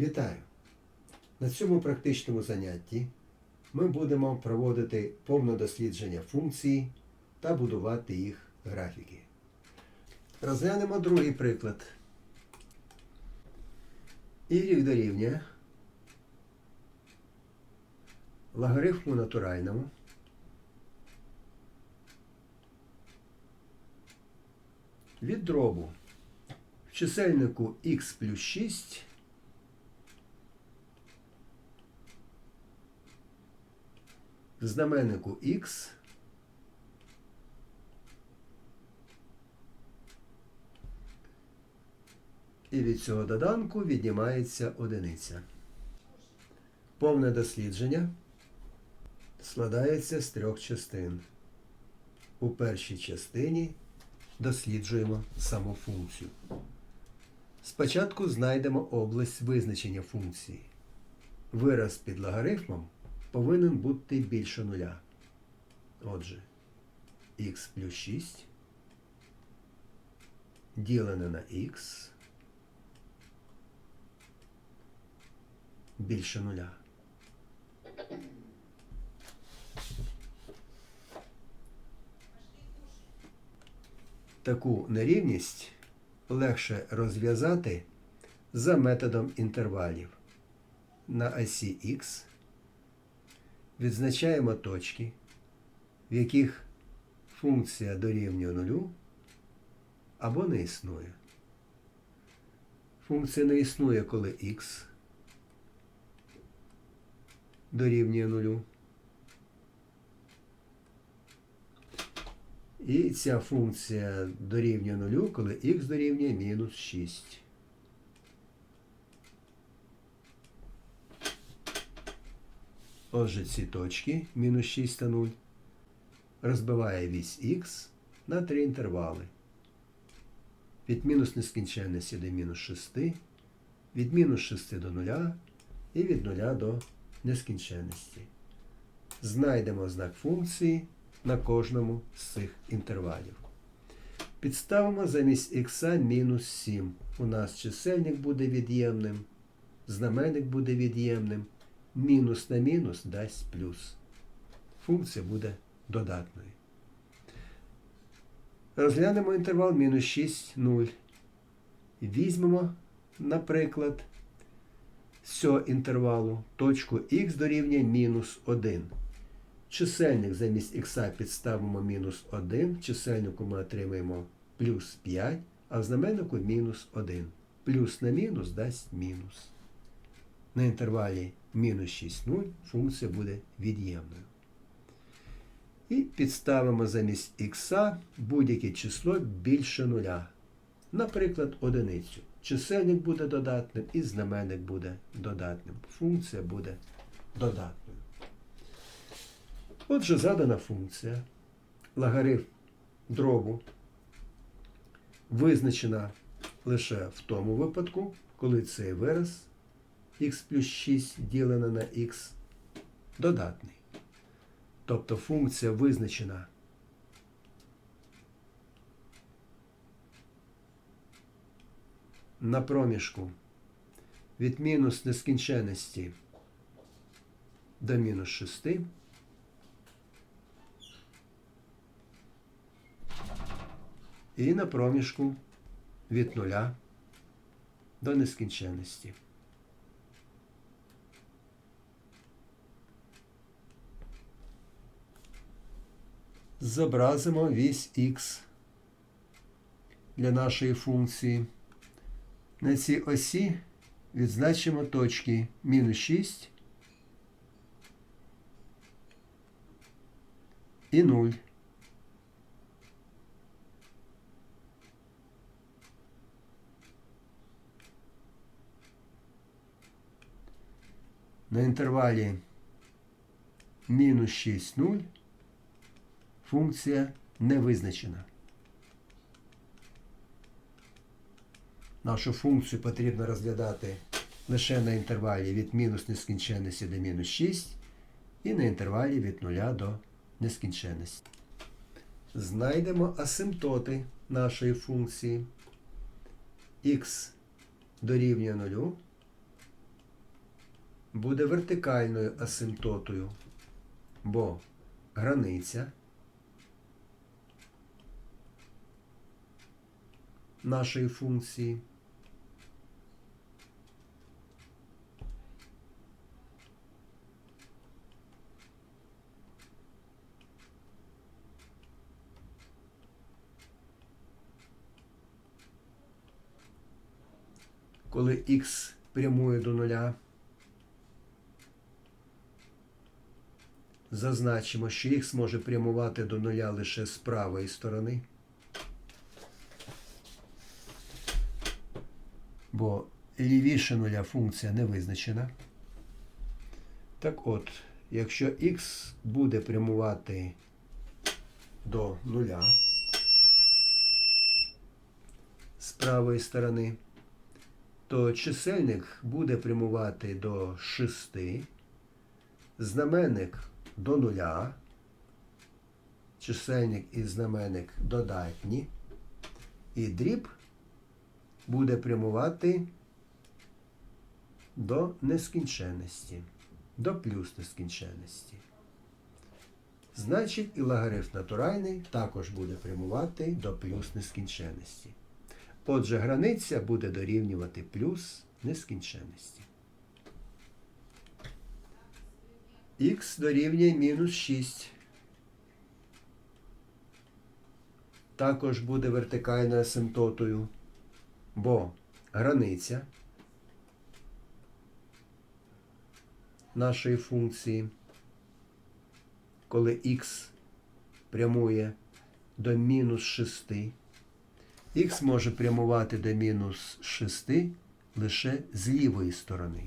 Вітаю! На цьому практичному занятті ми будемо проводити повне дослідження функцій та будувати їх графіки. Розглянемо другий приклад. Y дорівнює логарифму натуральному від дробу в чисельнику x плюс 6 знаменнику x і від цього доданку віднімається одиниця. Повне дослідження складається з трьох частин. У першій частині досліджуємо саму функцію. Спочатку знайдемо область визначення функції. Вираз під логарифмом повинен бути більше нуля. Отже, х плюс 6 ділене на х більше нуля. Таку нерівність легше розв'язати за методом інтервалів. На осі х відзначаємо точки, в яких функція дорівнює нулю або не існує. Функція не існує, коли х дорівнює нулю. І ця функція дорівнює нулю, коли х дорівнює мінус 6. Отже, ці точки мінус 6 та 0 розбиває вісь х на три інтервали. Від мінус нескінченності до мінус 6, від мінус 6 до 0 і від 0 до нескінченності. Знайдемо знак функції на кожному з цих інтервалів. Підставимо замість х мінус 7. У нас чисельник буде від'ємним, знаменник буде від'ємним. Мінус на мінус дасть плюс. Функція буде додатною. Розглянемо інтервал мінус 6, 0. Візьмемо, наприклад, з цього інтервалу точку х дорівнює мінус 1. Чисельник замість х підставимо мінус 1. Чисельнику ми отримаємо плюс 5, а в знаменнику мінус 1. Плюс на мінус дасть мінус. На інтервалі мінус 6, 0 функція буде від'ємною. І підставимо замість х будь-яке число більше нуля. Наприклад, одиницю. Чисельник буде додатним і знаменник буде додатним. Функція буде додатною. Отже, задана функція логарифм дробу визначена лише в тому випадку, коли цей вираз х плюс 6 ділене на х додатний. Тобто функція визначена на проміжку від мінус нескінченності до мінус 6. І на проміжку від нуля до нескінченності. Зобразимо вісь х для нашої функції. На цій осі відзначимо точки мінус 6 і 0. На інтервалі мінус 6, 0 функція не визначена. Нашу функцію потрібно розглядати лише на інтервалі від мінус нескінченності до мінус 6 і на інтервалі від 0 до нескінченності. Знайдемо асимптоти нашої функції. х дорівнює 0 буде вертикальною асимптотою, бо границя нашої функції коли х прямує до нуля, зазначимо, що х може прямувати до нуля лише з правої сторони. Бо лівіше нуля функція не визначена. Так от, якщо х буде прямувати до нуля з правої сторони, то чисельник буде прямувати до 6, знаменник до нуля, чисельник і знаменник додатні, і дріб буде прямувати до нескінченності, до плюс нескінченності. Значить, і логарифм натуральний також буде прямувати до плюс нескінченності. Отже, границя буде дорівнювати плюс нескінченності. Х дорівнює мінус 6. Також буде вертикальною асимптотою, бо границя нашої функції, коли х прямує до мінус 6, х може прямувати до мінус 6 лише з лівої сторони.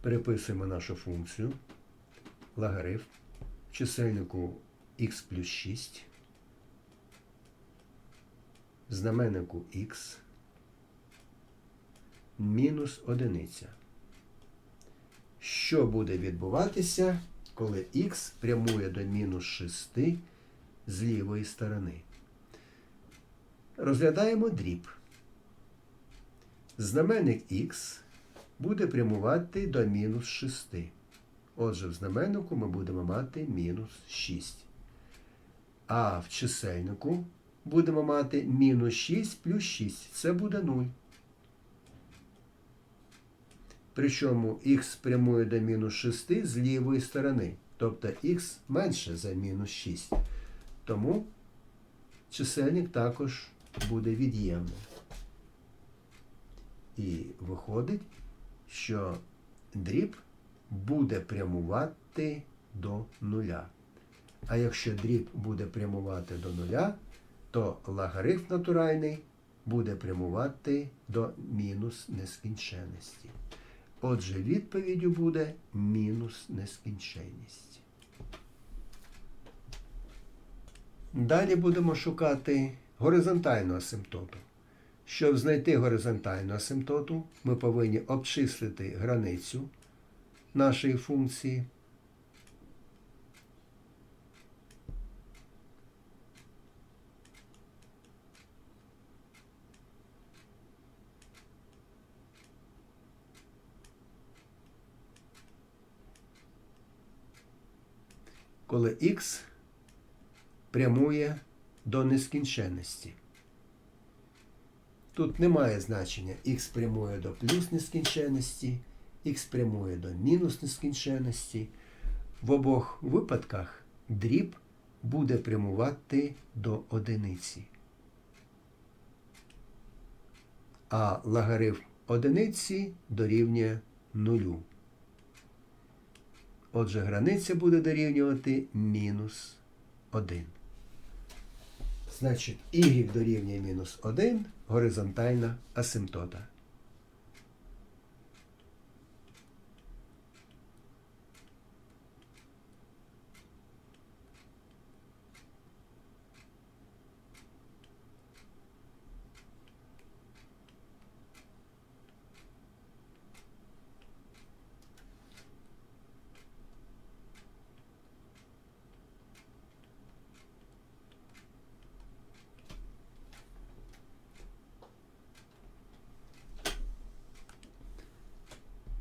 Переписуємо нашу функцію. Логарифм. Чисельнику х плюс 6, знаменнику х мінус одиниця. Що буде відбуватися, коли х прямує до мінус 6 з лівої сторони? Розглядаємо дріб. Знаменник х буде прямувати до мінус 6. Отже, в знаменнику ми будемо мати мінус 6. А в чисельнику будемо мати мінус 6 плюс 6. Це буде 0. Причому х прямує до мінус 6 з лівої сторони. Тобто х менше за мінус 6. Тому чисельник також буде від'ємним. І виходить, що дріб буде прямувати до нуля. А якщо дріб буде прямувати до нуля, то логарифм натуральний буде прямувати до мінус нескінченності. Отже, відповіддю буде мінус нескінченність. Далі будемо шукати горизонтальну асимптоту. Щоб знайти горизонтальну асимптоту, ми повинні обчислити границю нашої функції. Коли х прямує до нескінченності. Тут немає значення х прямує до плюс нескінченності, х прямує до мінус нескінченності. В обох випадках дріб буде прямувати до одиниці. А логарифм одиниці дорівнює нулю. Отже, границя буде дорівнювати мінус 1. Значить, y дорівнює мінус 1 горизонтальна асимптота.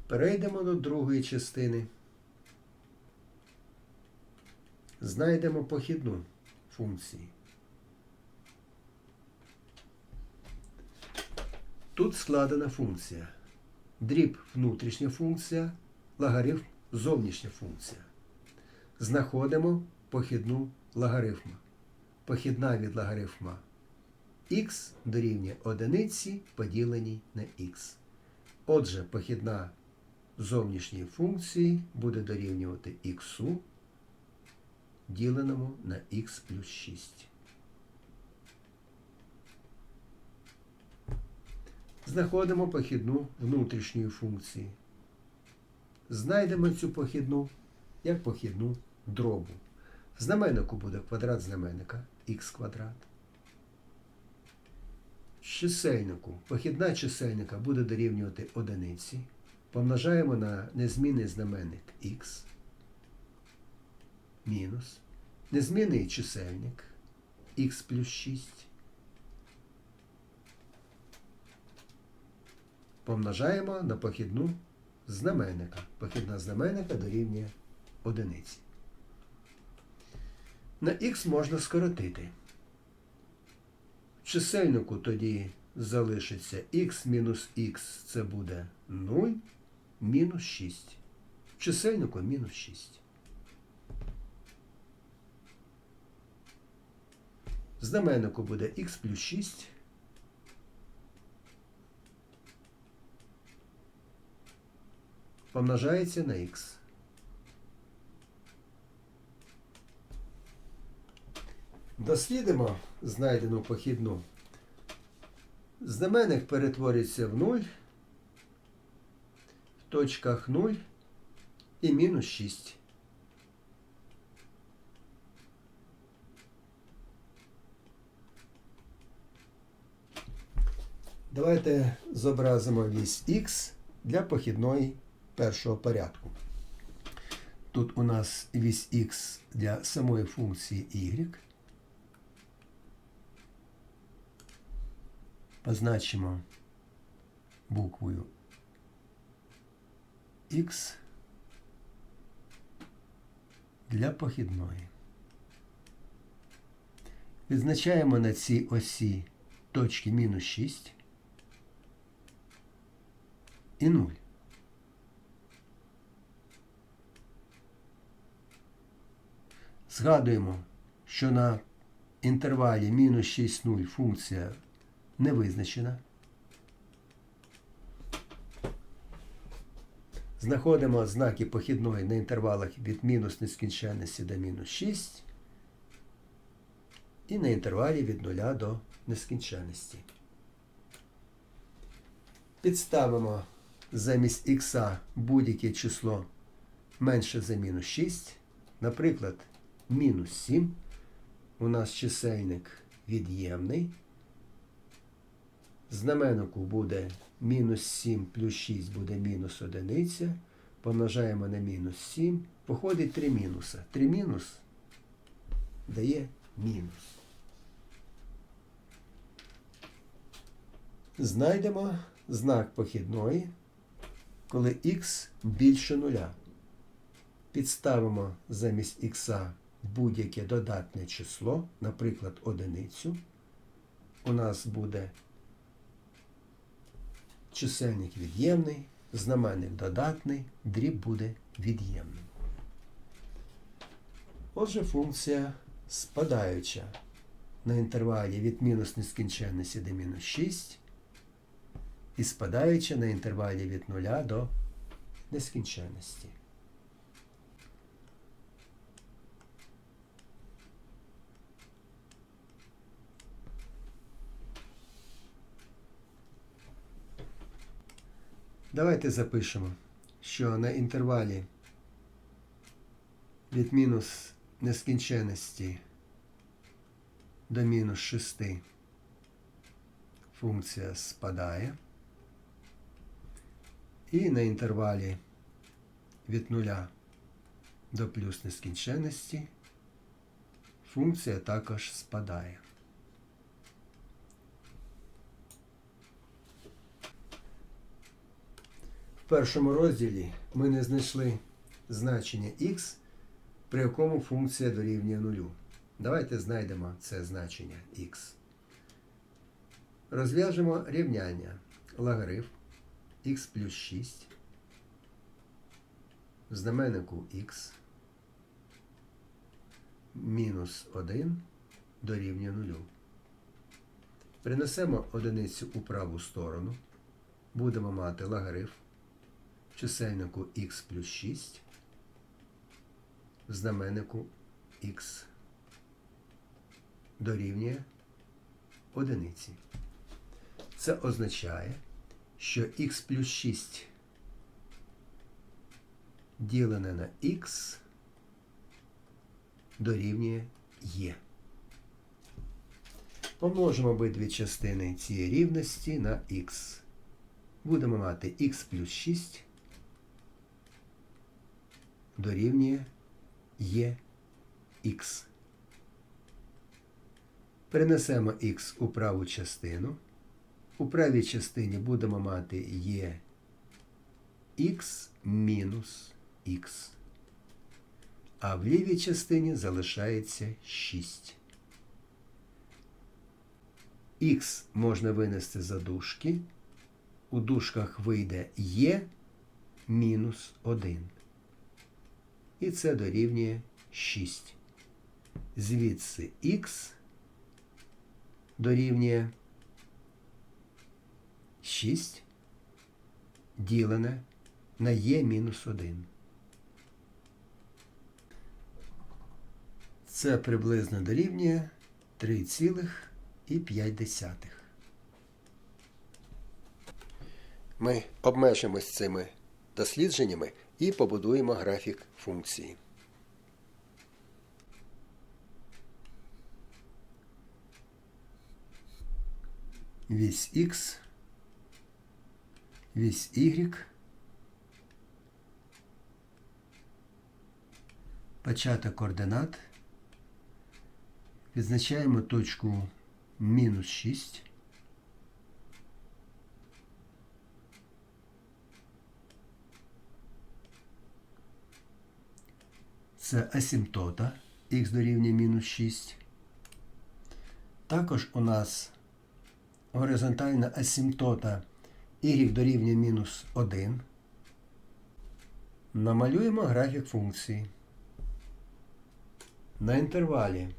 Перейдемо до другої частини. Знайдемо похідну функції. Тут складена функція. Дріб внутрішня функція, логарифм зовнішня функція. Знаходимо похідну логарифма. Похідна від логарифма х дорівнює одиниці поділеній на х. Отже, похідна зовнішньої функції буде дорівнювати х діленому на х плюс 6. Знаходимо похідну внутрішньої функції. Знайдемо цю похідну як похідну дробу. Знаменнику буде квадрат знаменника х квадрат. Чисельнику похідна чисельника буде дорівнювати одиниці. Помножаємо на незмінний знаменник х мінус незмінний чисельник х плюс 6. Помножаємо на похідну знаменника. Похідна знаменника дорівнює одиниці. На х можна скоротити. В чисельнику тоді залишиться х мінус х це буде 0 мінус 6. В чисельнику мінус 6. В знаменнику буде х плюс 6. Помножається на х. Дослідимо знайдену похідну. Знаменник перетворюється в 0, в точках 0 і мінус 6. Давайте зобразимо вісь х для похідної першого порядку. Тут у нас вісь х для самої функції y. Позначимо буквою X для похідної. Відзначаємо на цій осі точки мінус 6 і 0. Згадуємо, що на інтервалі мінус 6 0 функція не визначена. Знаходимо знаки похідної на інтервалах від мінус нескінченності до мінус 6 і на інтервалі від 0 до нескінченності. Підставимо замість х будь-яке число менше за мінус 6. Наприклад, мінус 7. У нас чисельник від'ємний. Знаменнику буде мінус 7 плюс 6 буде мінус 1. Помножаємо на мінус 7. Походить 3 мінуса. 3 мінус дає мінус. Знайдемо знак похідної, коли х більше нуля. Підставимо замість х будь-яке додатне число, наприклад, одиницю. У нас буде чисельник від'ємний, знаменник додатний, дріб буде від'ємним. Отже, функція спадаюча на інтервалі від мінус нескінченності до мінус 6 і спадаюча на інтервалі від 0 до нескінченності. Давайте запишемо, що на інтервалі від мінус нескінченності до мінус 6 функція спадає. І на інтервалі від 0 до плюс нескінченності функція також спадає. Першому розділі ми не знайшли значення х, при якому функція дорівнює нулю. Давайте знайдемо це значення х. Розв'яжемо рівняння логарифм х плюс 6 в знаменнику х мінус 1 дорівнює нулю. Принесемо одиницю у праву сторону. Будемо мати логарифм чисельнику х плюс 6 в знаменнику х дорівнює одиниці. Це означає, що х плюс 6 ділене на х дорівнює є. Помножимо обидві частини цієї рівності на х. Будемо мати х плюс 6 дорівнює х. Перенесемо х у праву частину. У правій частині будемо мати є х мінус х. А в лівій частині залишається 6. Х можна винести за дужки. У дужках вийде є мінус 1. І це дорівнює 6. Звідси х дорівнює 6 ділене на є мінус 1. Це приблизно дорівнює 3,5. Ми обмежимось цими дослідженнями і побудуємо графік функції. Вісь х, вісь y, початок координат. Відзначаємо точку мінус 6. Це асимптота х дорівнює мінус 6. Також у нас горизонтальна асимптота y дорівнює мінус 1. Намалюємо графік функції. На інтервалі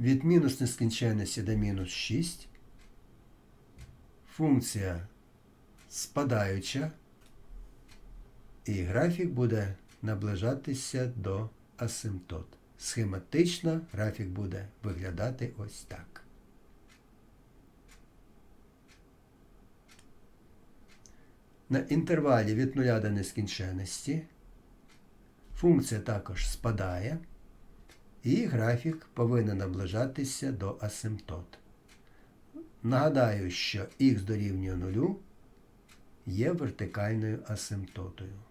від мінус нескінченності до мінус 6 функція спадаюча, і графік буде наближатися до асимптот. Схематично графік буде виглядати ось так. На інтервалі від 0 до нескінченності функція також спадає, і графік повинен наближатися до асимптот. Нагадаю, що х дорівнює 0 є вертикальною асимптотою.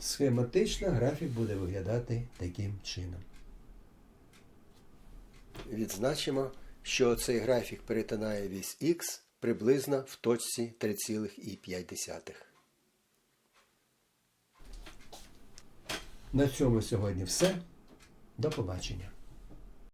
Схематично графік буде виглядати таким чином. Відзначимо, що цей графік перетинає вісь х приблизно в точці 3,5. На цьому сьогодні все. До побачення.